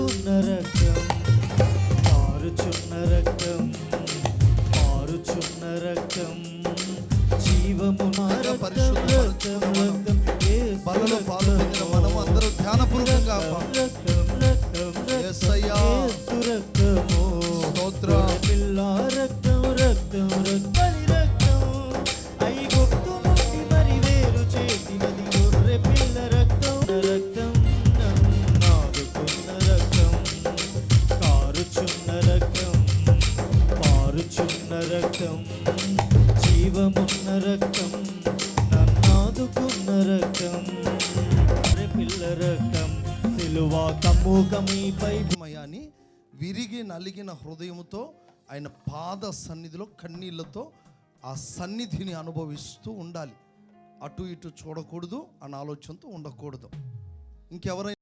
నాదుకున్న రక్తం మారుచున్న రక్తం మారుచున్న రక్తం జీవము మనం. బలలో పాల్గొందిన మనము అందరూ ధ్యానపూర్వకంగా రక్తం రక్తం యేసయ్యా. కారుచున్న రక్తం పారుచున్న రక్తం జీవమున్న రక్తం నన్నాదుకున్న రక్తం పిల్ల రక్తం సిలువ కమ్ముకమీపై మయాని విరిగి నలిగిన హృదయముతో ఆయన పాద సన్నిధిలో కన్నీళ్ళతో ఆ సన్నిధిని అనుభవిస్తూ ఉండాలి. అటు ఇటు చూడకూడదు అన్న ఆలోచనతో ఉండకూడదు. ఇంకెవరైనా